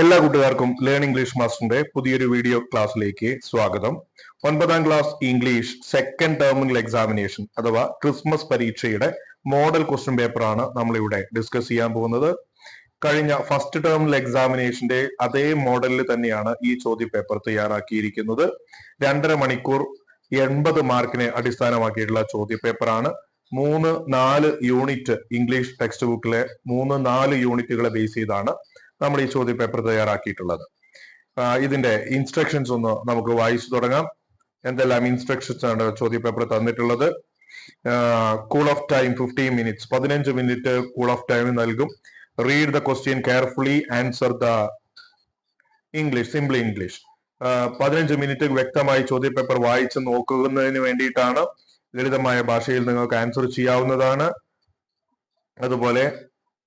എല്ലാ കൂട്ടുകാർക്കും learn English മാസ്റ്ററിന്റെ പുതിയൊരു വീഡിയോ ക്ലാസ്സിലേക്ക് സ്വാഗതം. ഒൻപതാം class English second terminal examination അഥവാ ക്രിസ്മസ് പരീക്ഷയുടെ മോഡൽ ക്വസ്റ്റ്യൻ പേപ്പറാണ് നമ്മളിവിടെ ഡിസ്കസ് ചെയ്യാൻ പോകുന്നത്. കഴിഞ്ഞ ഫസ്റ്റ് ടേമിനൽ എക്സാമിനേഷന്റെ അതേ മോഡലിൽ തന്നെയാണ് ഈ ചോദ്യ പേപ്പർ തയ്യാറാക്കിയിരിക്കുന്നത്. രണ്ടര മണിക്കൂർ എൺപത് മാർക്കിനെ അടിസ്ഥാനമാക്കിയിട്ടുള്ള ചോദ്യ പേപ്പറാണ് മൂന്ന് നാല് യൂണിറ്റ് ഇംഗ്ലീഷ് ടെക്സ്റ്റ് ബുക്കിലെ മൂന്ന് നാല് യൂണിറ്റുകളെ ബേസ് ചെയ്താണ്. നമ്മൾ ഈ ചോദ്യ പേപ്പർ തയ്യാറാക്കിയിട്ടുള്ളത് ഇതിന്റെ ഇൻസ്ട്രക്ഷൻസ് ഒന്ന് നമുക്ക് വായിച്ചു തുടങ്ങാം. എന്തെല്ലാം ഇൻസ്ട്രക്ഷൻസ് ആണ് ചോദ്യ പേപ്പർ തന്നിട്ടുള്ളത് cool off time fifteen minutes പതിനഞ്ച് മിനിറ്റ് കൂൾ ഓഫ് ടൈം നൽകും. Read the question carefully answer the English simple English പതിനഞ്ച് മിനിറ്റ് വ്യക്തമായി ചോദ്യ പേപ്പർ വായിച്ച് നോക്കുന്നതിന് വേണ്ടിയിട്ടാണ് ലളിതമായ ഭാഷയിൽ നിങ്ങൾക്ക് ആൻസർ ചെയ്യാവുന്നതാണ്. അതുപോലെ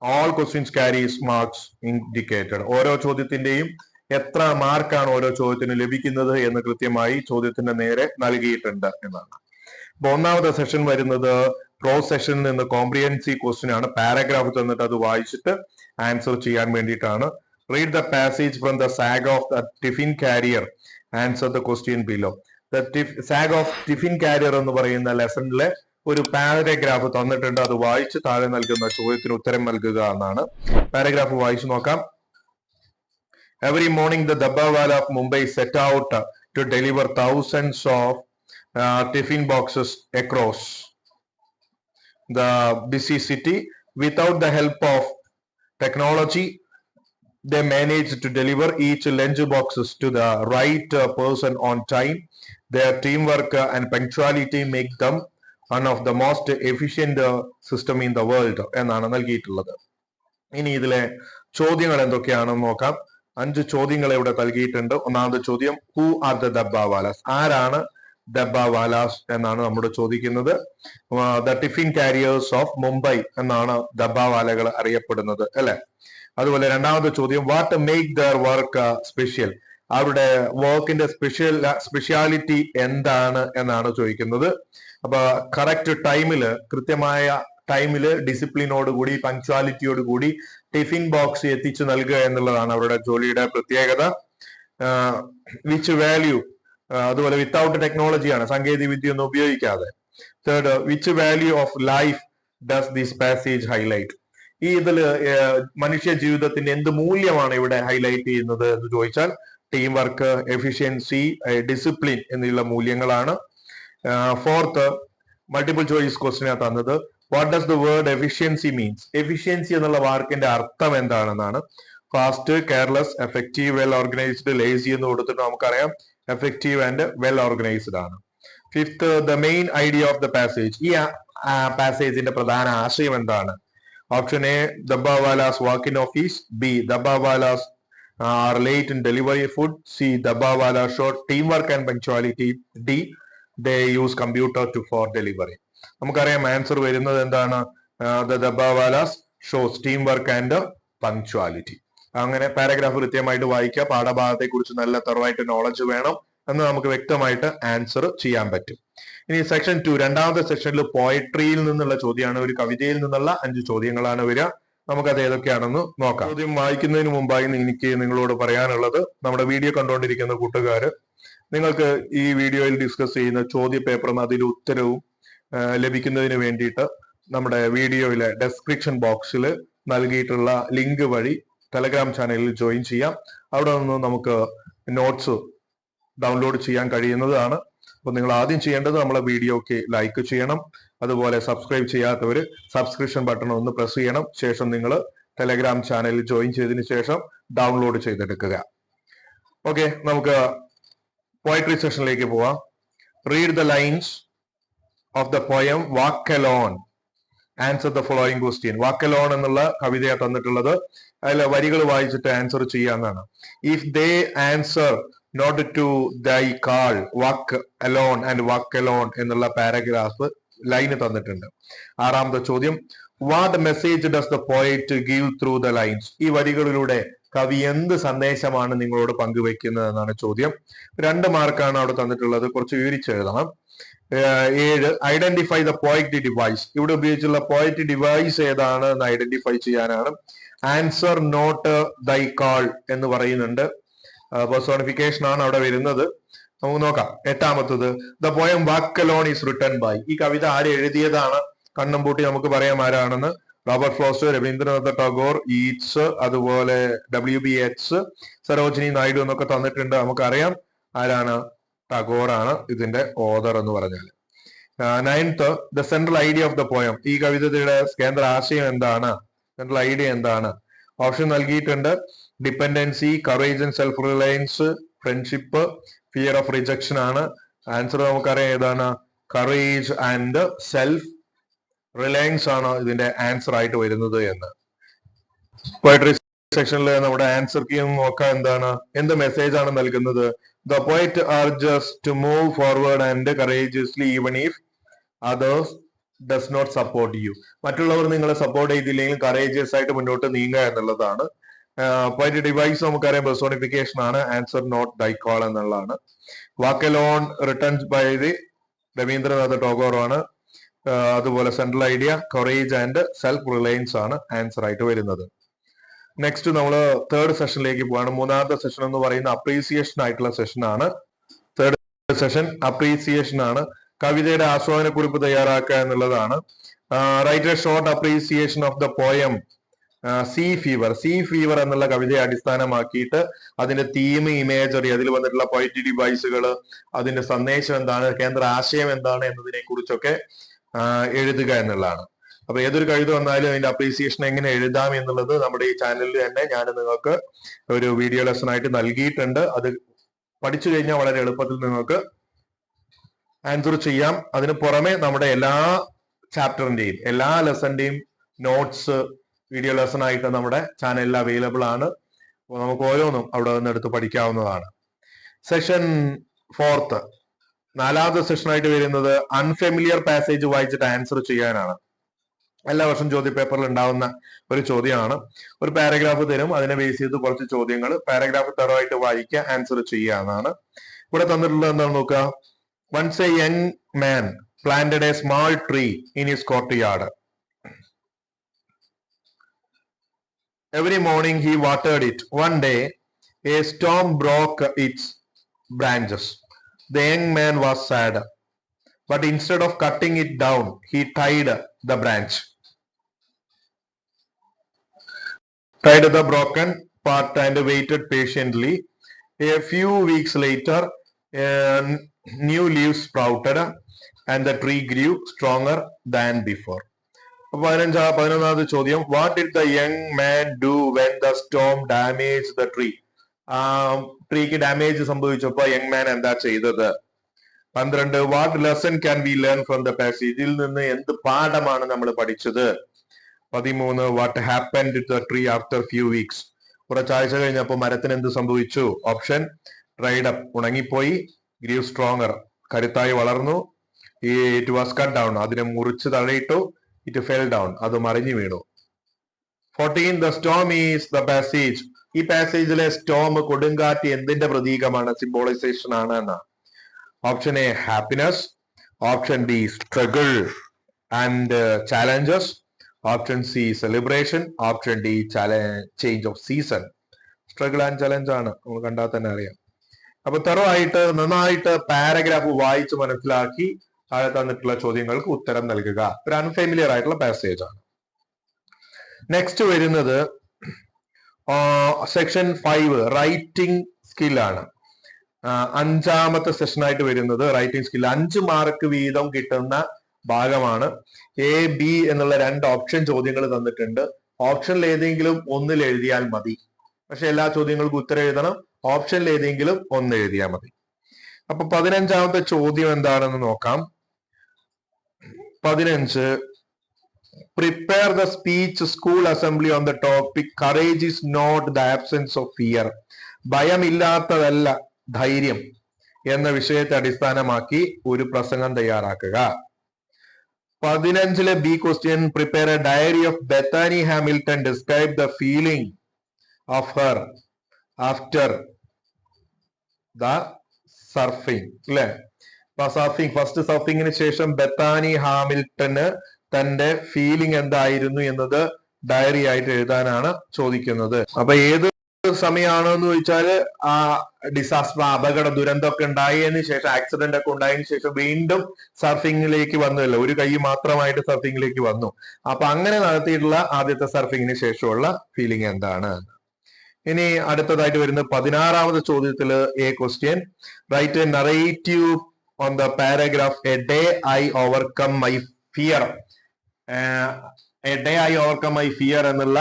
all questions carries marks indicated ഓരോ ചോദ്യത്തിന്റെയും എത്ര മാർക്കാണ് ഓരോ ചോദ്യത്തിന് ലഭിക്കുന്നത് എന്ന് കൃത്യമായി ചോദ്യത്തിന്റെ നേരെ നൽകിയിട്ടുണ്ട് എന്നാണ്. അപ്പൊ ഒന്നാമത്തെ സെഷൻ വരുന്നത് പ്രോ സെഷനിൽ നിന്ന് കോംപ്രിഹെൻസീവ് ക്വസ്റ്റ്യൻ ആണ്. പാരഗ്രാഫ് തന്നിട്ട് അത് വായിച്ചിട്ട് ആൻസർ ചെയ്യാൻ വേണ്ടിയിട്ടാണ്. Read the passage from the saga of the tiffin carrier answer the question below the saga of tiffin carrier എന്ന് പറയുന്ന ലെസണിലെ ഒരു പാരഗ്രാഫ് തന്നിട്ടുണ്ട്. അത് വായിച്ച് താഴെ നൽകുന്ന ചോദ്യത്തിന് ഉത്തരം നൽകുക എന്നാണ്. പാരഗ്രാഫ് വായിച്ചു നോക്കാം. Every morning the dabbawala of Mumbai set out to deliver thousands of tiffin boxes across the busy city without the help of technology they manage to deliver each lunch boxes to the right person on time the team work and punctuality make them one of the most efficient system in the world എന്നാണ് നൽകിയിട്ടുള്ളത്. ഇനി ഇതിലെ ചോദ്യങ്ങൾ എന്തൊക്കെയാണെന്ന് നോക്കാം. അഞ്ച് ചോദ്യങ്ങൾ ഇവിടെ നൽകിയിട്ടുണ്ട്. ഒന്നാമത്തെ ചോദ്യം ഹൂ ആർ ദ ഡബ്ബാവാലാസ് ആരാണ് ഡബ്ബാവാലാസ് എന്നാണ് നമ്മുടെ ചോദിക്കുന്നത്. The tiffin carriers of Mumbai എന്നാണ് ഡബ്ബാവാലകൾ അറിയപ്പെടുന്നത് അല്ലെ? അതുപോലെ രണ്ടാമത്തെ ചോദ്യം what make their work special അവരുടെ വർക്കിന്റെ സ്പെഷ്യൽ സ്പെഷ്യാലിറ്റി എന്താണ് എന്നാണ് ചോദിക്കുന്നത്. അപ്പൊ കറക്റ്റ് ടൈമിൽ കൃത്യമായ ടൈമിൽ ഡിസിപ്ലിനോട് കൂടി പങ്ക്ച്വാലിറ്റിയോട് കൂടി ടിഫിൻ ബോക്സ് എത്തിച്ചു നൽകുക എന്നുള്ളതാണ് അവരുടെ ജോലിയുടെ പ്രത്യേകത. വിച്ച് വാല്യൂ അതുപോലെ വിത്തൗട്ട് ടെക്നോളജിയാണ് സാങ്കേതിക വിദ്യ ഒന്നും ഉപയോഗിക്കാതെ. Third which value of life does this passage highlight ഈ ഏർ, മനുഷ്യ ജീവിതത്തിന്റെ എന്ത് മൂല്യമാണ് ഇവിടെ ഹൈലൈറ്റ് ചെയ്യുന്നത് എന്ന് ചോദിച്ചാൽ ടീം വർക്ക് എഫിഷ്യൻസി ഡിസിപ്ലിൻ എന്നുള്ള മൂല്യങ്ങളാണ്. ഫോർത്ത് മൾട്ടിപ്പിൾ ചോയ്സ് ക്വസ്റ്റിനാ തന്നത്. What does the word efficiency means efficiency എന്നുള്ള വാക്കിന്റെ അർത്ഥം എന്താണെന്നാണ്. Fast careless effective well organised lazy എന്ന് കൊടുത്തിട്ട് നമുക്കറിയാം. എഫക്റ്റീവ് ആൻഡ് വെൽ ഓർഗനൈസ്ഡ് ആണ്. Fifth the main idea of the passage ഈ പാസേജിന്റെ പ്രധാന ആശയം എന്താണ്? Option A dabbawalas walk in office B dabbawalas are late in delivery food C dabbawala short team work and punctuality D they use computer to for delivery നമുക്കറിയാം answer വരുന്നത് എന്താണ്? The dabbawalas shows team work and punctuality അങ്ങനെ paragraph കൃത്യമായിട്ട് വായിക്കുക പാഠഭാഗത്തെ കുറിച്ച് നല്ല തറവായിട്ട് knowledge വേണം എന്ന് നമുക്ക് വ്യക്തമായിട്ട് ആൻസർ ചെയ്യാൻ പറ്റും. ഇനി സെക്ഷൻ ടു രണ്ടാമത്തെ സെക്ഷനിൽ പോയട്രിയിൽ നിന്നുള്ള ചോദ്യമാണ്. ഒരു കവിതയിൽ നിന്നുള്ള അഞ്ച് ചോദ്യങ്ങളാണ് വരിക. നമുക്കത് ഏതൊക്കെയാണെന്ന് നോക്കാം. ചോദ്യം വായിക്കുന്നതിന് മുമ്പായി എനിക്ക് നിങ്ങളോട് പറയാനുള്ളത് നമ്മുടെ വീഡിയോ കണ്ടുകൊണ്ടിരിക്കുന്ന കൂട്ടുകാര് നിങ്ങൾക്ക് ഈ വീഡിയോയിൽ ഡിസ്കസ് ചെയ്യുന്ന ചോദ്യ പേപ്പറും അതിൽ ഉത്തരവും ലഭിക്കുന്നതിന് വേണ്ടിയിട്ട് നമ്മുടെ വീഡിയോയിലെ ഡെസ്ക്രിപ്ഷൻ ബോക്സിൽ നൽകിയിട്ടുള്ള ലിങ്ക് വഴി ടെലഗ്രാം ചാനലിൽ ജോയിൻ ചെയ്യാം. അവിടെ നിന്ന് നമുക്ക് നോട്ട്സ് ഡൗൺലോഡ് ചെയ്യാൻ കഴിയുന്നതാണ്. അപ്പൊ നിങ്ങൾ ആദ്യം ചെയ്യേണ്ടത് നമ്മളെ വീഡിയോക്ക് ലൈക്ക് ചെയ്യണം. അതുപോലെ സബ്സ്ക്രൈബ് ചെയ്യാത്തവർ സബ്സ്ക്രിപ്ഷൻ ബട്ടൺ ഒന്ന് പ്രസ് ചെയ്യണം. ശേഷം നിങ്ങൾ ടെലഗ്രാം ചാനലിൽ ജോയിൻ ചെയ്തതിന് ശേഷം ഡൗൺലോഡ് ചെയ്തെടുക്കുക. ഓക്കെ നമുക്ക് പോയട്രി സെഷനിലേക്ക് പോവാം. Read the lines of the poem walk alone answer the following question walk alone എന്നുള്ള കവിതയാണ് തന്നിട്ടുള്ളത്. അതിൽ വരികൾ വായിച്ചിട്ട് answer ചെയ്യാന്നാണ് if they answer not to thy call walk alone and walk alone എന്നുള്ള പാരഗ്രാഫ് ലൈന് തന്നിട്ടുണ്ട്. ആറാമത്തെ ചോദ്യം. What message does the poet give through the lines ഈ വരികളിലൂടെ കവി എന്ത് സന്ദേശമാണ് നിങ്ങളോട് പങ്കുവെക്കുന്നത് എന്നാണ് ചോദ്യം. രണ്ട് മാർക്കാണ് അവിടെ തന്നിട്ടുള്ളത്. കുറച്ച് വിവരിച്ചെഴുതണം ഏഴ് ഐഡന്റിഫൈ ദ പോയിറ്റ് ഡിവൈസ് ഇവിടെ ഉപയോഗിച്ചുള്ള പോയിറ്റ് ഡിവൈസ് ഏതാണ് എന്ന് ഐഡന്റിഫൈ ചെയ്യാനാണ്. ആൻസർ നോട്ട് ദൈ കാൾ എന്ന് പറയുന്നുണ്ട്. പേഴ്സോണിഫിക്കേഷൻ ആണ് അവിടെ വരുന്നത്. നമുക്ക് നോക്കാം. എട്ടാമത്തത് the poem walk alone is written by ഈ കവിത ആര് എഴുതിയതാണ്? കണ്ണും പൂട്ടി നമുക്ക് പറയാം ആരാണെന്ന്. Robert Frost Rabindranath Tagore Yeats അതുപോലെ W B H Sarojini Naidu എന്നൊക്കെ തന്നിട്ടുണ്ട്. നമുക്കറിയാം ആരാണ് ടാഗോർ ആണ് ഇതിന്റെ ഓദർ എന്ന് പറഞ്ഞാൽ ninth the central idea of the poem ഈ കവിതയുടെ കേന്ദ്ര ആശയം എന്താണ്? സെൻട്രൽ ഐഡിയ എന്താണ്? ഓപ്ഷൻ നൽകിയിട്ടുണ്ട്. Dependency courage and self reliance friendship fear of rejection ആണ്. ആൻസർ നമുക്കറിയാം ഏതാണ്? കറേജ് ആൻഡ് സെൽഫ് റിലയൻസ് ആണ് ഇതിന്റെ ആൻസർ ആയിട്ട് വരുന്നത് എന്ന്. പോയട്രി സെക്ഷനിൽ നമ്മുടെ ആൻസർ കീ നോക്കാം എന്താണ് എന്ത് മെസ്സേജ് ആണ് നൽകുന്നത്? The point are just to move forward and courageously even if others does not support you മറ്റുള്ളവർ നിങ്ങളെ സപ്പോർട്ട് ചെയ്തില്ലെങ്കിൽ കറേജിയസ് ആയിട്ട് മുന്നോട്ട് നീങ്ങുക എന്നുള്ളതാണ്. പോയിന്റ് ഡിവൈസ് നമുക്കറിയാം പെർസോണിഫിക്കേഷൻ ആണ് ആൻസർ നോട്ട് ഡൈക്കോൾ എന്നുള്ളതാണ്. Walk alone written by the Rabindranath Tagore ആണ്. അതുപോലെ central idea courage and self reliance ആണ് ആൻസർ ആയിട്ട് വരുന്നത്. നെക്സ്റ്റ് നമ്മൾ തേർഡ് സെഷനിലേക്ക് പോവാണ്. മൂന്നാമത്തെ സെഷൻ എന്ന് പറയുന്ന അപ്രീസിയേഷൻ ആയിട്ടുള്ള സെഷൻ ആണ്. തേർഡ് സെഷൻ അപ്രീസിയേഷൻ ആണ്. കവിതയുടെ ആസ്വാദന കുറിപ്പ് തയ്യാറാക്കുക എന്നുള്ളതാണ്. Write a short appreciation of the poem sea fever sea fever എന്നുള്ള കവിതയെ അടിസ്ഥാനമാക്കിയിട്ട് അതിന്റെ തീം ഇമേജറി അതിൽ വന്നിട്ടുള്ള പോയിന്റ് ഡിവൈസുകൾ അതിന്റെ സന്ദേശം എന്താണ് കേന്ദ്ര ആശയം എന്താണ് എന്നതിനെ കുറിച്ചൊക്കെ എഴുതുക എന്നുള്ളതാണ്. അപ്പൊ ഏതൊരു കഴുത വന്നാലും അതിന്റെ അപ്രീസിയേഷൻ എങ്ങനെ എഴുതാം എന്നുള്ളത് നമ്മുടെ ഈ ചാനലിൽ തന്നെ ഞാൻ നിങ്ങൾക്ക് ഒരു വീഡിയോ ലെസൺ ആയിട്ട് നൽകിയിട്ടുണ്ട്. അത് പഠിച്ചു കഴിഞ്ഞാൽ വളരെ എളുപ്പത്തിൽ നിങ്ങൾക്ക് ആൻസർ ചെയ്യാം. അതിന് പുറമെ നമ്മുടെ എല്ലാ ചാപ്റ്ററിന്റെയും എല്ലാ ലെസന്റെയും നോട്ട്സ് വീഡിയോ ലെസൺ ആയിട്ട് നമ്മുടെ ചാനലിൽ അവൈലബിൾ ആണ്. നമുക്ക് ഓരോന്നും അവിടെ നിന്ന് എടുത്ത് പഠിക്കാവുന്നതാണ്. സെഷൻ ഫോർത്ത് നാലാമത്തെ സെഷനായിട്ട് വരുന്നത് അൺഫെമിലിയർ പാസേജ് വായിച്ചിട്ട് ആൻസർ ചെയ്യാനാണ്. എല്ലാ വർഷം ചോദ്യ പേപ്പറിൽ ഉണ്ടാവുന്ന ഒരു ചോദ്യമാണ്. ഒരു പാരഗ്രാഫ് തരും. അതിനെ ബേസ് ചെയ്ത് കുറച്ച് ചോദ്യങ്ങൾ പാരഗ്രാഫ് തറവായിട്ട് വായിക്കുക ആൻസർ ചെയ്യുക എന്നാണ്. ഇവിടെ തന്നിട്ടുള്ളത് എന്താണ് നോക്കുക. Once a young man planted a small tree in his courtyard every morning he വാട്ടേഡ് it one day a storm broke its branches. The young man was sad. But instead of cutting it down, he tied the branch. Tied the broken part and waited patiently. A few weeks later, uh, new leaves sprouted and the tree grew stronger than before. പതിനഞ്ചാ പതിനൊന്നാമത് ചോദ്യം what did the young man do when the storm damage the tree ട്രീക്ക് damage സംഭവിച്ചപ്പോ young man എന്താ ചെയ്തത്? പന്ത്രണ്ട് what lesson can we learn from the passage ഇതിൽ നിന്ന് എന്ത് പാഠമാണ് നമ്മൾ പഠിച്ചത്? പതിമൂന്ന് what happen tree after few weeks കുറച്ചാഴ്ച കഴിഞ്ഞപ്പോൾ മരത്തിന് എന്ത് സംഭവിച്ചു? ഓപ്ഷൻ ഡ്രൈഡപ്പ് ഉണങ്ങിപ്പോയി ഗ്രീവ് സ്ട്രോങ്ങർ കരുത്തായി വളർന്നു. ഈ ഇറ്റ് വാസ് കട്ട് ഡൗൺ അതിനെ മുറിച്ച് തഴയിട്ടു ഇറ്റ് ഫെൽ ഡൗൺ അത് മറിഞ്ഞു വീണു. Fourteen the storm is the passage ഈ പാസേജിലെ സ്റ്റോം കൊടുങ്കാറ്റ് എന്തിന്റെ പ്രതീകമാണ്? സിംബോളൈസേഷൻ ആണ് എന്ന. Option A happiness option B struggle and challenges option C celebration option D change of season struggle and challenge ആണ്. നമ്മൾ കണ്ടാൽ തന്നെ അറിയാം. അപ്പൊ തെറവായിട്ട് നന്നായിട്ട് പാരഗ്രാഫ് വായിച്ച് മനസ്സിലാക്കി താഴെ തന്നിട്ടുള്ള ചോദ്യങ്ങൾക്ക് ഉത്തരം നൽകുക. ഒരു അൺഫെമിലിയർ ആയിട്ടുള്ള പാസേജ് ആണ്. നെക്സ്റ്റ് വരുന്നത് സെക്ഷൻ ഫൈവ് റൈറ്റിംഗ് സ്കില്ലാണ് അഞ്ചാമത്തെ സെഷനായിട്ട് വരുന്നത് റൈറ്റിംഗ് സ്കിൽ അഞ്ച് മാർക്ക് വീതം കിട്ടുന്ന ഭാഗമാണ്. എ ബി എന്നുള്ള രണ്ട് ഓപ്ഷൻ ചോദ്യങ്ങൾ തന്നിട്ടുണ്ട്. ഓപ്ഷനിൽ ഏതെങ്കിലും ഒന്നിൽ എഴുതിയാൽ മതി. പക്ഷെ എല്ലാ ചോദ്യങ്ങൾക്കും ഉത്തരം എഴുതണം. ഓപ്ഷനിൽ ഏതെങ്കിലും ഒന്ന് എഴുതിയാൽ മതി. അപ്പൊ പതിനഞ്ചാമത്തെ ചോദ്യം എന്താണെന്ന് നോക്കാം. പതിനഞ്ച് prepare the speech school assembly on the topic courage is not the absence of fear ഭയമില്ലാത്തതല്ല ധൈര്യം എന്ന വിഷയത്തെ അടിസ്ഥാനമാക്കി ഒരു പ്രസംഗം തയ്യാറാക്കുക. പതിനഞ്ചിലെ B question prepare a diary of Bethany Hamilton describe the feeling of her after the surfing അല്ലെ surfing first സർഫിംഗിന് ശേഷം ബെത്താനി ഹാമിൽട്ടന് തന്റെ ഫീലിംഗ് എന്തായിരുന്നു എന്നത് ഡയറി ആയിട്ട് എഴുതാനാണ് ചോദിക്കുന്നത്. അപ്പൊ ഏത് സമയമാണെന്ന് ചോദിച്ചാൽ ആ ഡിസാസ്റ്റർ അപകട ദുരന്തമൊക്കെ ഉണ്ടായതിനു ശേഷം ആക്സിഡന്റ് ഒക്കെ ഉണ്ടായതിനു ശേഷം വീണ്ടും സർഫിംഗിലേക്ക് വന്നല്ലോ ഒരു കൈ മാത്രമായിട്ട് സർഫിങ്ങിലേക്ക് വന്നു. അപ്പൊ അങ്ങനെ നടത്തിയിട്ടുള്ള ആദ്യത്തെ സർഫിങ്ങിന് ശേഷമുള്ള ഫീലിംഗ് എന്താണ്? ഇനി അടുത്തതായിട്ട് വരുന്ന പതിനാറാമത് ചോദ്യത്തിൽ A question write a narrative on the paragraph a day I overcome my fear day I overcome my fear എന്നുള്ള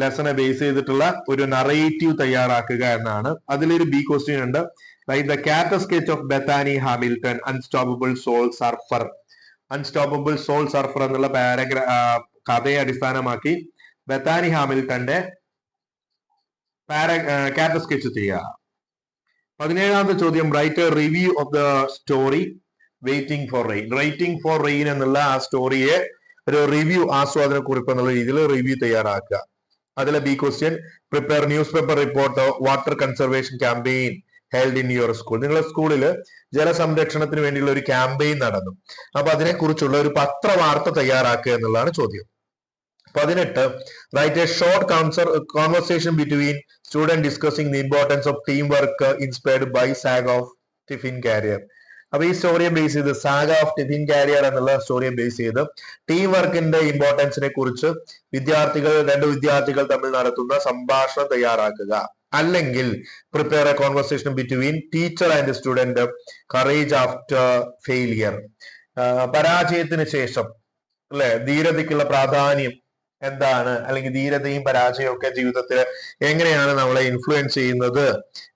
ലെസനെ ബേസ് ചെയ്തിട്ടുള്ള ഒരു നറേറ്റീവ് തയ്യാറാക്കുക എന്നാണ്. അതിലൊരു ബി ക്വസ്റ്റ്യൻ ഉണ്ട്. Like the character sketch of Bethany Hamilton unstoppable soul surfer unstoppable soul surfer എന്നുള്ള paragraph കഥയെ അടിസ്ഥാനമാക്കി ബെത്താനി ഹാമിൽട്ടന്റെ പാര സ്കെച്ച് ചെയ്യുക. പതിനേഴാമത്തെ ചോദ്യം write review of the story waiting for rain writing for rain എന്നുള്ള ആ സ്റ്റോറിയെ ഒരു റിവ്യൂ ആസ്വാദന കുറിപ്പ് എന്നുള്ള രീതിയിൽ റിവ്യൂ തയ്യാറാക്കുക. അതിലെ B question prepare newspaper report water conservation campaign held in your school നിങ്ങളുടെ സ്കൂളിൽ ജലസംരക്ഷണത്തിന് വേണ്ടിയുള്ള ഒരു ക്യാമ്പയിൻ നടന്നു. അപ്പൊ അതിനെക്കുറിച്ചുള്ള ഒരു പത്രവാർത്ത തയ്യാറാക്കുക എന്നുള്ളതാണ് ചോദ്യം. പതിനെട്ട് write a short കൗൺസർ conversation between student discussing the importance of team work inspired by saga of tiffin carrier അപ്പൊ ഈ സ്റ്റോറിയെ ബേസ് ചെയ്ത് സാഗ ഓഫ് ടിഫിൻ കാരിയർ എന്നുള്ള സ്റ്റോറിയെ ബേസ് ചെയ്ത് ടീം വർക്കിന്റെ ഇമ്പോർട്ടൻസിനെ കുറിച്ച് വിദ്യാർത്ഥികൾ രണ്ട് വിദ്യാർത്ഥികൾ തമ്മിൽ നടത്തുന്ന സംഭാഷണം തയ്യാറാക്കുക. അല്ലെങ്കിൽ prepare a conversation between teacher and student courage after failure പരാജയത്തിന് ശേഷം അല്ലെ? ധീരതയ്ക്കുള്ള പ്രാധാന്യം എന്താണ്? അല്ലെങ്കിൽ ധീരതയും പരാജയവും ഒക്കെ ജീവിതത്തിൽ എങ്ങനെയാണ് നമ്മളെ ഇൻഫ്ലുവൻസ് ചെയ്യുന്നത്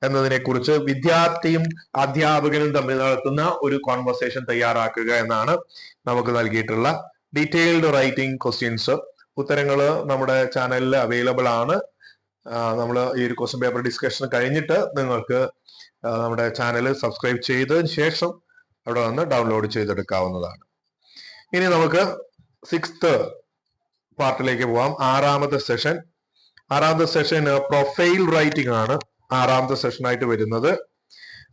എന്നതിനെ കുറിച്ച് വിദ്യാർത്ഥിയും അധ്യാപകനും തമ്മിൽ നടത്തുന്ന ഒരു കോൺവെർസേഷൻ തയ്യാറാക്കുക എന്നാണ് നമുക്ക് നൽകിയിട്ടുള്ള ഡീറ്റെയിൽഡ് റൈറ്റിംഗ് ക്വസ്റ്റ്യൻസ് ഉത്തരങ്ങൾ നമ്മുടെ ചാനലിൽ അവൈലബിൾ ആണ്. നമ്മൾ ഈ ഒരു ക്വസ്റ്റ്യൻ പേപ്പർ ഡിസ്കഷൻ കഴിഞ്ഞിട്ട് നിങ്ങൾക്ക് നമ്മുടെ ചാനൽ സബ്സ്ക്രൈബ് ചെയ്തതിന് ശേഷം അവിടെ വന്ന് ഡൗൺലോഡ് ചെയ്തെടുക്കാവുന്നതാണ്. ഇനി നമുക്ക് സിക്സ്ത് പാർട്ടിലേക്ക് പോവാം. ആറാമത്തെ സെഷൻ ആറാമത്തെ സെഷൻ പ്രൊഫൈൽ റൈറ്റിംഗ് ആണ് ആറാമത്തെ സെഷനായിട്ട് വരുന്നത്.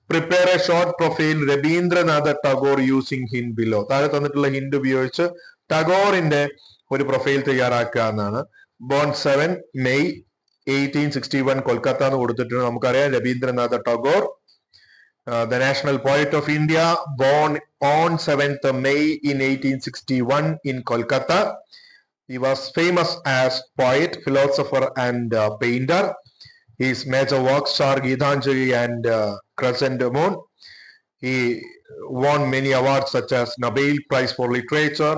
Prepare a short profile Rabindranath Tagore using hint below താഴെ തന്നിട്ടുള്ള ഹിൻഡ് ഉപയോഗിച്ച് ടഗോറിന്റെ ഒരു പ്രൊഫൈൽ തയ്യാറാക്കുക എന്നാണ്. Born seven May eighteen sixty one Kolkata എന്ന് കൊടുത്തിട്ടുണ്ട്. നമുക്കറിയാം Rabindranath Tagore. The national poet of India born on seventh May in eighteen sixty one in Kolkata. He was famous as poet, philosopher, and uh, painter. His major works are Gitanjali and uh, Crescent Moon. He won many awards such as Nobel Prize for Literature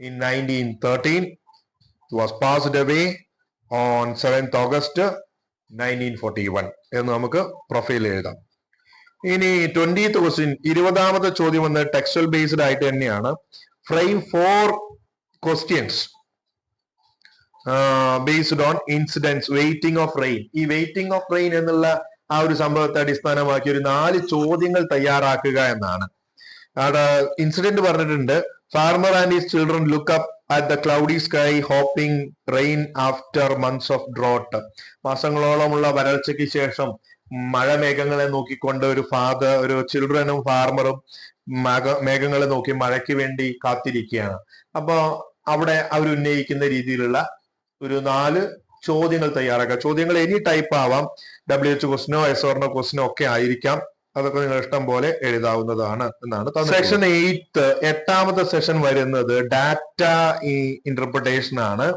in 1913. He was passed away on 7th August 1941. എന്ന് നമുക്ക് profile എഴുതാം ഇനി twentieth question ഇരുപതാമത്തെ ചോദ്യം വന്ന് textual based ആയിട്ട് തന്നെയാണ് frame four questions based on incidence waiting of rain ഈ വെയിറ്റിംഗ് ഓഫ് റെയിൻ എന്നുള്ള ആ ഒരു സംഭവത്തെ അടിസ്ഥാനമാക്കി ഒരു നാല് ചോദ്യങ്ങൾ തയ്യാറാക്കുക എന്നാണ്. അവിടെ ഇൻസിഡന്റ് പറഞ്ഞിട്ടുണ്ട്. Farmer and his children look up at the cloudy sky hoping rain after months of drought മാസങ്ങളോളമുള്ള വരൾച്ചയ്ക്ക് ശേഷം മഴ മേഘങ്ങളെ നോക്കിക്കൊണ്ട് ഒരു ഫാദർ ഒരു ചിൽഡ്രനും ഫാർമറും മേഘങ്ങളെ നോക്കി മഴയ്ക്ക് വേണ്ടി കാത്തിരിക്കുകയാണ്. അപ്പോ അവിടെ അവർ ഉന്നയിക്കുന്ന രീതിയിലുള്ള ഒരു നാല് ചോദ്യങ്ങൾ തയ്യാറാക്കുക. ചോദ്യങ്ങൾ എനി ടൈപ്പ് ആവാം. W H question or yes or no question ഒക്കെ ആയിരിക്കാം. അതൊക്കെ നിങ്ങൾ ഇഷ്ടം പോലെ എഴുതാവുന്നതാണ് എന്നാണ് സെക്ഷൻ എയ്ത്ത് എട്ടാമത്തെ സെഷൻ വരുന്നത് ഡാറ്റ ഇന്റർപ്രിട്ടേഷൻ ആണ്.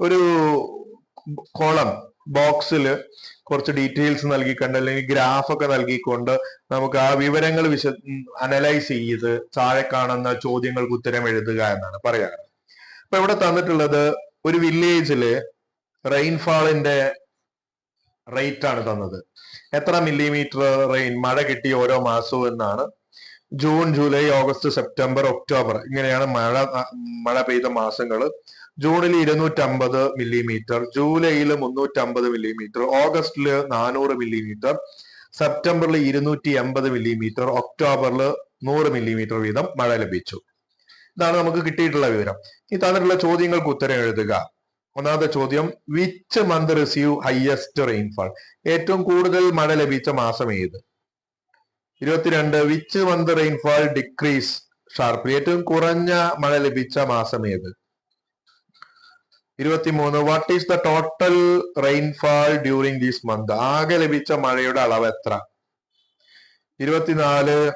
ഒരു കോളം ബോക്സിൽ കുറച്ച് ഡീറ്റെയിൽസ് നൽകിക്കൊണ്ട് അല്ലെങ്കിൽ ഗ്രാഫ് ഒക്കെ നൽകിക്കൊണ്ട് നമുക്ക് ആ വിവരങ്ങൾ വിശ അനലൈസ് ചെയ്ത് താഴെ കാണുന്ന ചോദ്യങ്ങൾക്ക് ഉത്തരം എഴുതുക എന്നാണ് പറയാറ്. അപ്പൊ ഇവിടെ തന്നിട്ടുള്ളത് ഒരു വില്ലേജിൽ റെയിൻഫാളിന്റെ റേറ്റ് ആണ് തന്നത്. എത്ര മില്ലിമീറ്റർ റെയിൻ മഴ കിട്ടി ഓരോ മാസവും എന്നാണ്. June July August September October ഇങ്ങനെയാണ് മഴ മഴ പെയ്ത മാസങ്ങൾ ജൂണിൽ ഇരുന്നൂറ്റമ്പത് മില്ലിമീറ്റർ ജൂലൈയിൽ മുന്നൂറ്റമ്പത് മില്ലിമീറ്റർ ഓഗസ്റ്റിൽ നാനൂറ് മില്ലിമീറ്റർ സെപ്റ്റംബറിൽ ഇരുന്നൂറ്റി എൺപത് മില്ലിമീറ്റർ ഒക്ടോബറിൽ നൂറ് മില്ലിമീറ്റർ വീതം മഴ ലഭിച്ചു. ഇതാണ് നമുക്ക് കിട്ടിയിട്ടുള്ള വിവരം. ഈ തന്നിട്ടുള്ള ചോദ്യങ്ങൾക്ക് ഉത്തരം എഴുതുക. ഒന്നാമത്തെ ചോദ്യം which month receive highest rainfall ഏറ്റവും കൂടുതൽ മഴ ലഭിച്ച മാസം ഏത്? ഇരുപത്തിരണ്ട് which month rainfall decrease sharp ഏറ്റവും കുറഞ്ഞ മഴ ലഭിച്ച മാസം ഏത്? ഇരുപത്തിമൂന്ന് what is the total rainfall during these month ആകെ ലഭിച്ച മഴയുടെ അളവ് എത്ര? ഇരുപത്തിനാല്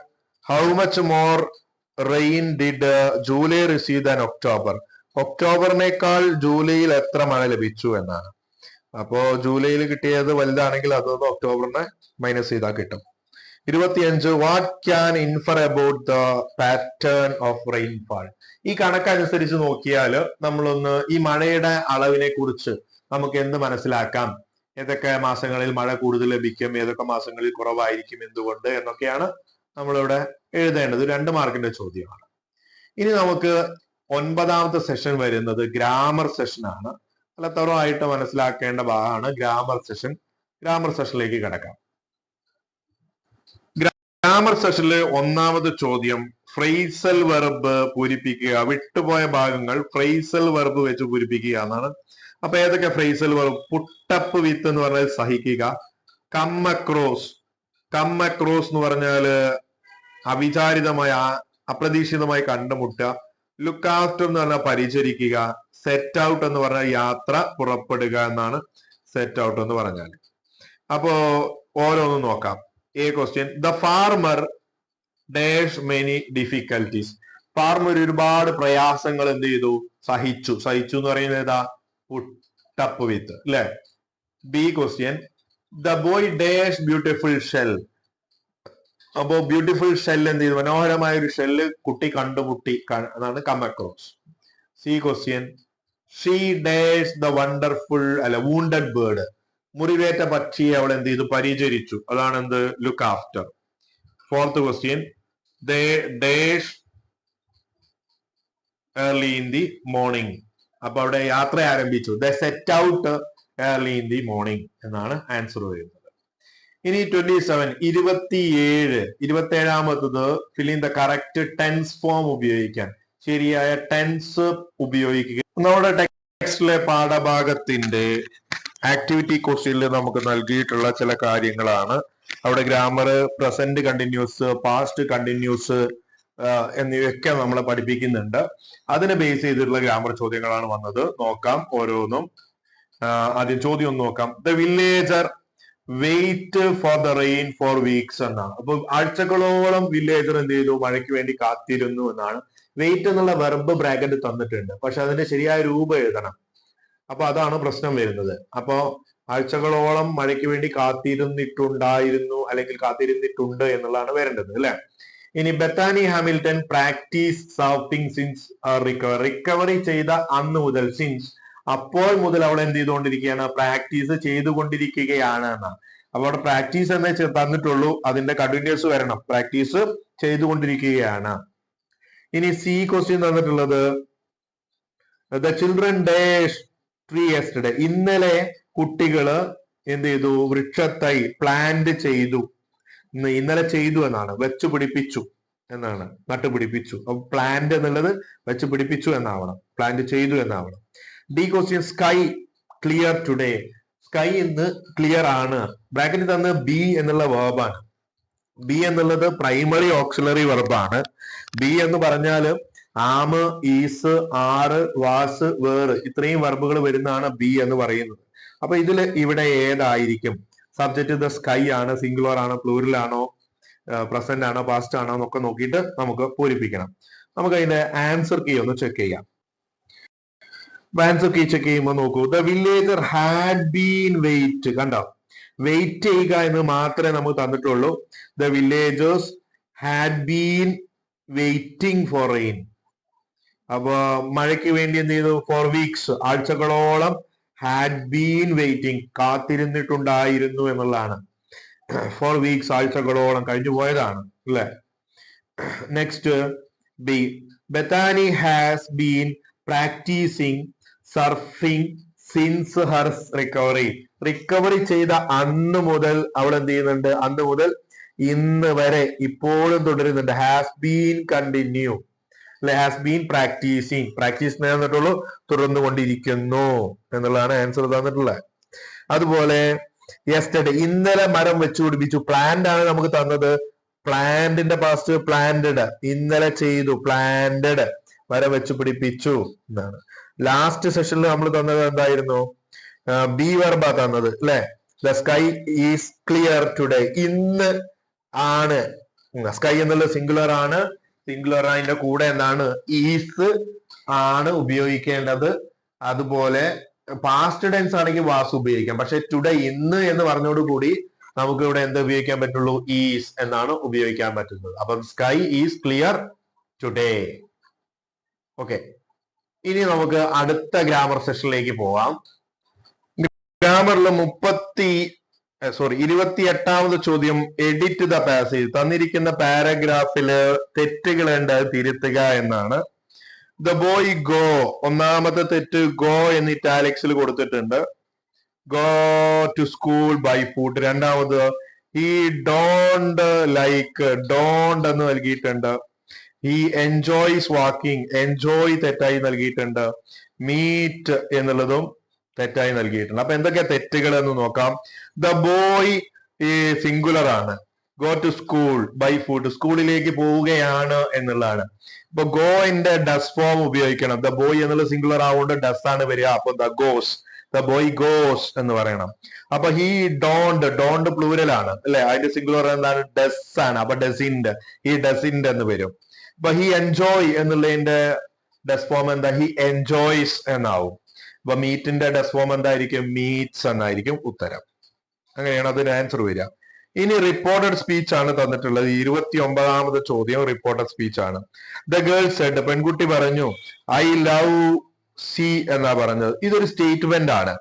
how much more rain did July receive than October ഒക്ടോബറിനേക്കാൾ ജൂലൈയിൽ എത്ര മഴ ലഭിച്ചു എന്നാണ്. അപ്പോ ജൂലൈയിൽ കിട്ടിയത് വലുതാണെങ്കിൽ അതൊന്ന് ഒക്ടോബറിന് മൈനസ് ചെയ്താൽ കിട്ടും. ഇരുപത്തിയഞ്ച് what can infer about the pattern of rainfall ഈ കണക്കനുസരിച്ച് നോക്കിയാൽ നമ്മളൊന്ന് ഈ മഴയുടെ അളവിനെ കുറിച്ച് നമുക്ക് എന്ത് മനസ്സിലാക്കാം? ഏതൊക്കെ മാസങ്ങളിൽ മഴ കൂടുതൽ ലഭിക്കും? ഏതൊക്കെ മാസങ്ങളിൽ കുറവായിരിക്കും എന്തുകൊണ്ട്? എന്നൊക്കെയാണ് നമ്മളിവിടെ എഴുതേണ്ടത് രണ്ട് മാർക്കിന്റെ ചോദ്യമാണ്. ഇനി നമുക്ക് ഒൻപതാമത്തെ സെഷൻ വരുന്നത് ഗ്രാമർ സെഷൻ ആണ്. നല്ല തറവായിട്ട് മനസ്സിലാക്കേണ്ട ഭാഗമാണ് ഗ്രാമർ സെഷൻ ഗ്രാമർ സെഷനിലേക്ക് കിടക്കാം. ഗ്രാമർ സെഷനിലെ ഒന്നാമത് ചോദ്യം ഫ്രൈസൽ വെർബ് പൂരിപ്പിക്കുക. വിട്ടുപോയ ഭാഗങ്ങൾ ഫ്രൈസൽ വെർബ് വെച്ച് പൂരിപ്പിക്കുക എന്നാണ്. അപ്പൊ ഏതൊക്കെ ഫ്രൈസൽ വെർബ് പുട്ടപ്പ് വിത്ത് എന്ന് പറഞ്ഞാൽ സഹിക്കുക. കം അക്രോസ് കം അക്രോസ് എന്ന് പറഞ്ഞാൽ അവിചാരിതമായ അപ്രതീക്ഷിതമായി കണ്ടുമുട്ടുക ലുക്ക് ആഫ്റ്റർ എന്ന് പറഞ്ഞാൽ പരിചരിക്കുക സെറ്റ് ഔട്ട് എന്ന് പറഞ്ഞാൽ യാത്ര പുറപ്പെടുക എന്നാണ് സെറ്റ് ഔട്ട് എന്ന് പറഞ്ഞാൽ. അപ്പോ ഓരോന്നും നോക്കാം. A question the farmer dash many difficulties farmer ഒരുപാട് പ്രയാസങ്ങൾ എന്ത് ചെയ്തു? സഹിച്ചു. സഹിച്ചു എന്ന് പറയുന്നത് ഏതാ? പുട്ടപ്പ് വിത്ത് അല്ലെ? B question the boy dash beautiful shell അപ്പോ ബ്യൂട്ടിഫുൾ ഷെൽ എന്ത് ചെയ്തു? മനോഹരമായ ഒരു ഷെല്ല് കുട്ടി കണ്ടുമുട്ടി. അതാണ് come across C question she does the wonderful അല്ല വൂണ്ടഡ് ബേർഡ് മുറിവേറ്റ പക്ഷിയെ അവൾ എന്ത് ചെയ്തു? പരിചരിച്ചു. അതാണ് എന്ത് look after fourth question dash early in the morning അപ്പൊ അവിടെ യാത്ര ആരംഭിച്ചു. The set out early in the morning എന്നാണ് ആൻസർ വരുന്നത്. ഇനി ട്വന്റി സെവൻ ഇരുപത്തിയേഴ് ഇരുപത്തി ഏഴാമത്തത് fill in the correct tense form ഉപയോഗിക്കാൻ. ശരിയായ ടെൻസ് ഉപയോഗിക്കുക. നമ്മുടെ ടെക്സ്റ്റിലെ പാഠഭാഗത്തിന്റെ ആക്ടിവിറ്റി ക്വസ്റ്റ്യനിൽ നമുക്ക് നൽകിയിട്ടുള്ള ചില കാര്യങ്ങളാണ്. അവിടെ grammar present continuous past continuous എന്നിവയൊക്കെ നമ്മൾ പഠിപ്പിക്കുന്നുണ്ട്. അതിനെ ബേസ് ചെയ്തിട്ടുള്ള ഗ്രാമർ ചോദ്യങ്ങളാണ് വന്നത്. നോക്കാം ഓരോന്നും. ആദ്യം ചോദ്യം ഒന്ന് നോക്കാം. The villager wait for the rain for weeks എന്നാണ്. അപ്പൊ ആഴ്ചകളോളം വില്ലേജർ എന്ത് ചെയ്തു? മഴയ്ക്ക് വേണ്ടി കാത്തിരുന്നു എന്നാണ്. വെയിറ്റ് എന്നുള്ള വെർബ് ബ്രാക്കറ്റ് തന്നിട്ടുണ്ട്. പക്ഷെ അതിന്റെ ശരിയായ രൂപം എഴുതണം. അപ്പൊ അതാണ് പ്രശ്നം വരുന്നത്. അപ്പോ ആഴ്ചകളോളം മഴയ്ക്ക് വേണ്ടി കാത്തിരുന്നിട്ടുണ്ടായിരുന്നു അല്ലെങ്കിൽ കാത്തിരുന്നിട്ടുണ്ട് എന്നുള്ളതാണ് വരേണ്ടത് അല്ലെ? ഇനി Bethany Hamilton practice surfing since recovery. Recovery ചെയ്ത അന്ന് മുതൽ സിൻസ് അപ്പോൾ മുതൽ അവൾ എന്ത് ചെയ്തുകൊണ്ടിരിക്കുകയാണ്? പ്രാക്ടീസ് ചെയ്തുകൊണ്ടിരിക്കുകയാണ് എന്നാണ് അപ്പൊ അവിടെ പ്രാക്ടീസ് എന്നേ തന്നിട്ടുള്ളൂ. അതിന്റെ കണ്ടിന്യൂസ് വരണം. പ്രാക്ടീസ് ചെയ്തുകൊണ്ടിരിക്കുകയാണ്. ഇനി സി ക്വസ്റ്റ്യൻ തന്നിട്ടുള്ളത് the children dash tree yesterday ഇന്നലെ കുട്ടികൾ എന്ത് ചെയ്തു? വൃക്ഷത്തൈ പ്ലാന്റ് ചെയ്തു. ഇന്നലെ ചെയ്തു എന്നാണ്. വെച്ചു പിടിപ്പിച്ചു എന്നാണ്. നട്ടുപിടിപ്പിച്ചു അപ്പൊ പ്ലാന്റ് എന്നുള്ളത് വെച്ച് പിടിപ്പിച്ചു എന്നാവണം. പ്ലാന്റ് ചെയ്തു എന്നാവണം. D question sky clear today sky ഇന്ന് ക്ലിയർ ആണ്. ബ്രാക്കറ്റിൽ തന്ന ബി എന്നുള്ള വേർബാണ് ബി എന്നുള്ളത് പ്രൈമറി ഓക്സിലറി വെർബാണ് ബി എന്ന് പറഞ്ഞാൽ ആമ് ഈസ് ആറ് വാസ് വേറ് ഇത്രയും വെർബുകൾ വരുന്നതാണ് ബി എന്ന് പറയുന്നത്. അപ്പൊ ഇതിൽ ഇവിടെ ഏതായിരിക്കും? സബ്ജക്റ്റ് ദ സ്കൈ ആണ് സിംഗുലർ ആണോ പ്ലൂരൽ ആണോ പ്രസന്റ് ആണോ പാസ്റ്റ് ആണോ എന്നൊക്കെ നോക്കിയിട്ട് നമുക്ക് പൂരിപ്പിക്കണം. നമുക്ക് അതിന്റെ ആൻസർ കീ ഒന്ന് ചെക്ക് ചെയ്യാം. ആൻസർ ഒക്കെ ചെക്ക് ചെയ്യുമ്പോൾ നോക്കൂ. The villager had been wait കണ്ടോ? വെയിറ്റ് ചെയ്യുക എന്ന് മാത്രമേ നമുക്ക് തന്നിട്ടുള്ളൂ. The villagers had been waiting for rain അപ്പൊ മഴയ്ക്ക് വേണ്ടി എന്ത് ചെയ്തു? ഫോർ വീക്സ് ആഴ്ചകളോളം ഹാഡ് ബീൻ വെയിറ്റിംഗ് കാത്തിരുന്നിട്ടുണ്ടായിരുന്നു എന്നുള്ളതാണ്. ഫോർ വീക്സ് ആഴ്ചകളോളം കഴിഞ്ഞു പോയതാണ്. അല്ലെ? Next B Bethany has been practising surfing since hers recovery recovery ചെയ്ത അന്ന് മുതൽ അവൾ എന്ത് ചെയ്യുന്നുണ്ട്? അന്ന് മുതൽ ഇന്ന് വരെ ഇപ്പോഴും തുടരുന്നുണ്ട്. ഹാസ് ബീൻ കണ്ടിന്യൂ അല്ലെ? ഹാസ് ബീൻ പ്രാക്ടീസിങ് പ്രാക്ടീസ് തന്നിട്ടുള്ളൂ തുടർന്നുകൊണ്ടിരിക്കുന്നു എന്നുള്ളതാണ് ആൻസർ തന്നിട്ടുള്ളത്. അതുപോലെ യെസ്റ്റർഡേ ഇന്നലെ മരം വെച്ചു പിടിപ്പിച്ചു. പ്ലാന്റ് ആണ് നമുക്ക് തന്നത്. പ്ലാന്റിന്റെ പാസ്റ്റ് പ്ലാന്റഡ് ഇന്നലെ ചെയ്തു. പ്ലാന്റഡ് മരം വെച്ചു പിടിപ്പിച്ചു എന്നാണ്. ലാസ്റ്റ് സെഷനിൽ നമ്മൾ തന്നത് എന്തായിരുന്നു? ബി വർബ തന്നത് അല്ലെ? The sky is clear today ഇന്ന് ആണ്. സ്കൈ എന്നുള്ള സിംഗുലർ ആണ്. സിംഗുലർ അതിന്റെ കൂടെ എന്താണ്? ഈസ് ആണ് ഉപയോഗിക്കേണ്ടത്. അതുപോലെ പാസ്റ്റ് ടെൻസ് ആണെങ്കിൽ വാസ് ഉപയോഗിക്കാം. പക്ഷെ ടുഡേ ഇന്ന് എന്ന് പറഞ്ഞോടുകൂടി നമുക്ക് ഇവിടെ എന്ത് ഉപയോഗിക്കാൻ പറ്റുള്ളൂ? ഈസ് എന്നാണ് ഉപയോഗിക്കാൻ പറ്റുന്നത്. അപ്പം sky is clear today okay ഇനി നമുക്ക് അടുത്ത ഗ്രാമർ സെഷനിലേക്ക് പോവാം. ഗ്രാമറിൽ മുപ്പത്തി സോറി ഇരുപത്തി എട്ടാമത് ചോദ്യം എഡിറ്റ് ദ പാസേജ് തന്നിരിക്കുന്ന പാരഗ്രാഫിൽ തെറ്റുകൾ ഉണ്ട് തിരുത്തുക എന്നാണ്. ദ ബോയ് ഗോ ഒന്നാമത്തെ തെറ്റ് ഗോ എന്ന് ഇറ്റാലിക്സിൽ കൊടുത്തിട്ടുണ്ട്. Go to school by foot രണ്ടാമത് ഈ ഡോണ്ട് ലൈക്ക് ഡോണ്ട് എന്ന് നൽകിയിട്ടുണ്ട്. ഈ എൻജോയ്സ് വാക്കിംഗ് എൻജോയ് തെറ്റായി നൽകിയിട്ടുണ്ട്. മീറ്റ് എന്നുള്ളതും തെറ്റായി നൽകിയിട്ടുണ്ട്. അപ്പൊ എന്തൊക്കെയാ തെറ്റുകൾ എന്ന് നോക്കാം. ദ ബോയ് സിംഗുലർ ആണ്. Go to school by foot സ്കൂളിലേക്ക് പോവുകയാണ് എന്നുള്ളതാണ്. ഇപ്പൊ ഗോയിന്റെ ഡസ് ഫോം ഉപയോഗിക്കണം. ദ ബോയ് എന്നുള്ള സിംഗുലർ ആവുകൊണ്ട് ഡസ് ആണ് വരിക. അപ്പൊ the goes the boy goes എന്ന് പറയണം. അപ്പൊ ഹി ഡോണ്ട് ഡോണ്ട് പ്ലൂരൽ ആണ്. അല്ലെ? അതിന്റെ സിംഗുലർ എന്താണ്? ഡസ് ആണ്. അപ്പൊ ഡെസിൻഡ് ഈ ഡെസിൻഡ് എന്ന് വരും. അപ്പൊ ഹി എൻജോയ് എന്നുള്ളതിന്റെ ഡസ് ഫോം എന്താ? ഹി എൻജോയ്സ് എന്നാവും. അപ്പൊ മീറ്റിന്റെ ഡസ് ഫോം എന്തായിരിക്കും? മീറ്റ്സ് എന്നായിരിക്കും ഉത്തരം. അങ്ങനെയാണ് അതിന് ആൻസർ വരിക. ഇനി റിപ്പോർട്ടഡ് സ്പീച്ച് ആണ് തന്നിട്ടുള്ളത്. ഇരുപത്തി ഒമ്പതാമത് ചോദ്യം റിപ്പോർട്ടഡ് സ്പീച്ച് ആണ്. ദ ഗേൾ സെഡ് പെൺകുട്ടി പറഞ്ഞു ഐ ലവ് സി എന്നാ പറഞ്ഞത്. ഇതൊരു സ്റ്റേറ്റ്മെന്റ് ആണ്.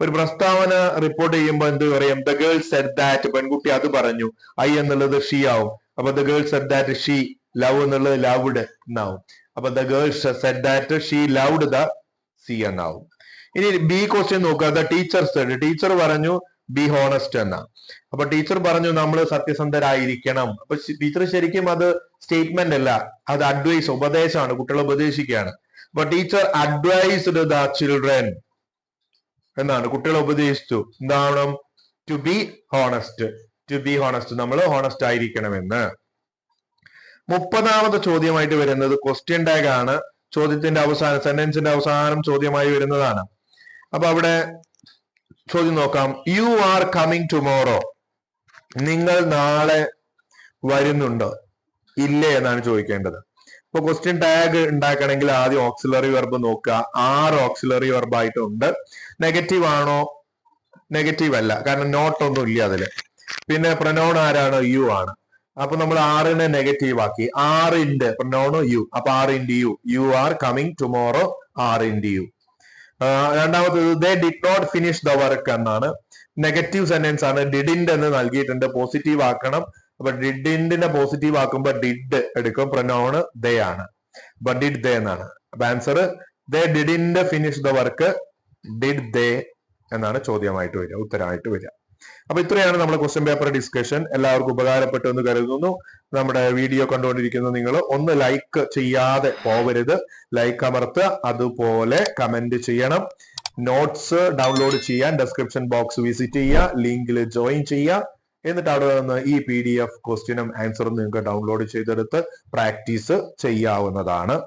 ഒരു പ്രസ്താവന റിപ്പോർട്ട് ചെയ്യുമ്പോൾ എന്ത് പറയും? ദ ഗേൾ സെഡ് ദാറ്റ് പെൺകുട്ടി അത് പറഞ്ഞു. ഐ എന്നുള്ളത് ഷീ ആവും. അപ്പൊ the girl said that she love എന്നുള്ളത് ലവ്ഡ് എന്നാവും. അപ്പൊ the girl said that she loved the sea എന്നാവും. ഇനി ബി ക്വസ്റ്റ്യൻ നോക്കുക. ദ ടീച്ചർ സെഡ് ടീച്ചർ പറഞ്ഞു ബി ഹോണസ്റ്റ് എന്ന. അപ്പൊ ടീച്ചർ പറഞ്ഞു നമ്മൾ സത്യസന്ധരായിരിക്കണം. അപ്പൊ ടീച്ചർ ശരിക്കും അത് സ്റ്റേറ്റ്മെന്റ് അല്ല. അത് അഡ്വൈസ് ഉപദേശമാണ്. കുട്ടികളെ ഉപദേശിക്കുകയാണ്. അപ്പൊ ടീച്ചർ അഡ്വൈസ്ഡ് ദ ചിൽഡ്രൻ എന്നാണ്. കുട്ടികളെ ഉപദേശിച്ചു. എന്താണ്? To be honest to be honest നമ്മൾ ഹോണസ്റ്റ് ആയിരിക്കണമെന്ന്. മുപ്പതാമത്തെ ചോദ്യമായിട്ട് വരുന്നത് ക്വസ്റ്റ്യൻ ടാഗ് ആണ്. ചോദ്യത്തിന്റെ അവസാനം സെന്റൻസിന്റെ അവസാനം ചോദ്യമായി വരുന്നതാണ്. അപ്പൊ അവിടെ ചോദ്യം നോക്കാം. യു ആർ കമ്മിങ് ടുമോറോ നിങ്ങൾ നാളെ വരുന്നുണ്ടോ? ഇല്ലേ എന്നാണ് ചോദിക്കേണ്ടത്. ഇപ്പൊ ക്വസ്റ്റ്യൻ ടാഗ് ഉണ്ടാക്കണമെങ്കിൽ ആദ്യം ഓക്സിലറി വെർബ് നോക്കുക. ആറ് ഓക്സിലറി വെർബ് ആയിട്ടുണ്ട്. നെഗറ്റീവ് ആണോ? നെഗറ്റീവ് അല്ല. കാരണം നോട്ട് ഒന്നും ഇല്ല അതിൽ. പിന്നെ പ്രനോൺ ആരാണ്? യു ആണ്. അപ്പൊ നമ്മൾ ആറിനെ നെഗറ്റീവ് ആക്കി. ആർ പ്രനോൺ യു അപ്പൊ are and you you are coming tomorrow are and you രണ്ടാമത്തത് they did not finish the work എന്നാണ്. നെഗറ്റീവ് സെന്റൻസ് ആണ്. ഡിഡിൻഡ് എന്ന് നൽകിയിട്ടുണ്ട്. പോസിറ്റീവ് ആക്കണം. അപ്പൊ ഡിഡിന്റെ പോസിറ്റീവ് ആക്കുമ്പോ ഡിഡ് എടുക്കും. പ്രനോണ് ദേ ആണ്. അപ്പൊ ഡിഡ് ദേ എന്നാണ്. അപ്പൊ answer they didn't finish the work did they എന്നാണ് ചോദ്യമായിട്ട് വരിക ഉത്തരമായിട്ട് വരിക. അപ്പൊ ഇത്രയാണ് നമ്മുടെ ക്വസ്റ്റ്യൻ പേപ്പർ ഡിസ്കഷൻ എല്ലാവർക്കും ഉപകാരപ്പെട്ടു എന്ന് കരുതുന്നു. നമ്മുടെ വീഡിയോ കണ്ടുകൊണ്ടിരിക്കുന്ന നിങ്ങൾ ഒന്ന് ലൈക്ക് ചെയ്യാതെ പോവരുത് ലൈക്ക് അമർത്തുക. അതുപോലെ കമന്റ് ചെയ്യണം. നോട്ട്സ് ഡൗൺലോഡ് ചെയ്യാൻ ഡെസ്ക്രിപ്ഷൻ ബോക്സ് വിസിറ്റ് ചെയ്യുക. ലിങ്കിൽ ജോയിൻ ചെയ്യുക. എന്നിട്ട് അവിടെ നിന്ന് ഈ പി ഡി എഫ് ക്വസ്റ്റ്യനും ആൻസറും നിങ്ങൾക്ക് ഡൗൺലോഡ് ചെയ്തെടുത്ത് പ്രാക്ടീസ് ചെയ്യാവുന്നതാണ്.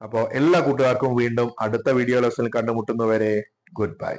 അപ്പോൾ എല്ലാ കൂട്ടുകാർക്കും വീണ്ടും അടുത്ത വീഡിയോ ലെസണിൽ കണ്ടുമുട്ടുന്നവരെ ഗുഡ് ബൈ